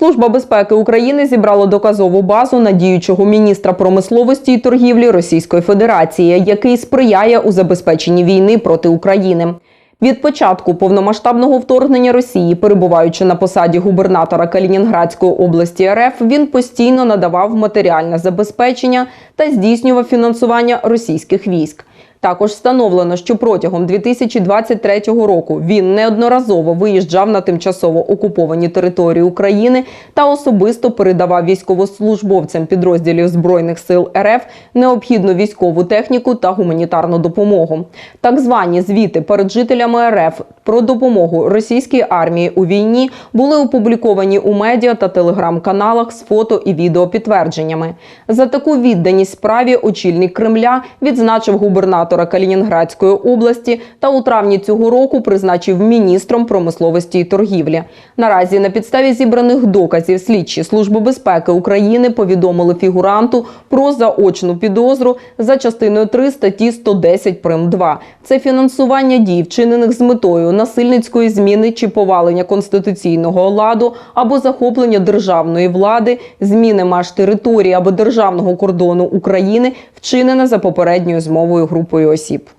Служба безпеки України зібрала доказову базу на діючого міністра промисловості і торгівлі Російської Федерації, який сприяє у забезпеченні війни проти України. Від початку повномасштабного вторгнення Росії, перебуваючи на посаді губернатора Калінінградської області РФ, він постійно надавав матеріальне забезпечення та здійснював фінансування російських військ. Також встановлено, що протягом 2023 року він неодноразово виїжджав на тимчасово окуповані території України та особисто передавав військовослужбовцям підрозділів збройних сил РФ необхідну військову техніку та гуманітарну допомогу. Так звані звіти перед жителями РФ про допомогу російській армії у війні були опубліковані у медіа та телеграм-каналах з фото і відеопідтвердженнями. За таку відданість справі очільник Кремля відзначив губернатора Калінінградської області та у травні цього року призначив міністром промисловості і торгівлі. Наразі на підставі зібраних доказів слідчі служби безпеки України повідомили фігуранту про заочну підозру за частиною 3 статті 110 прим. 2. Це фінансування дій, вчинених з метою насильницької зміни чи повалення конституційного ладу або захоплення державної влади, зміни меж території або державного кордону України, вчинене за попередньою змовою групою осіб.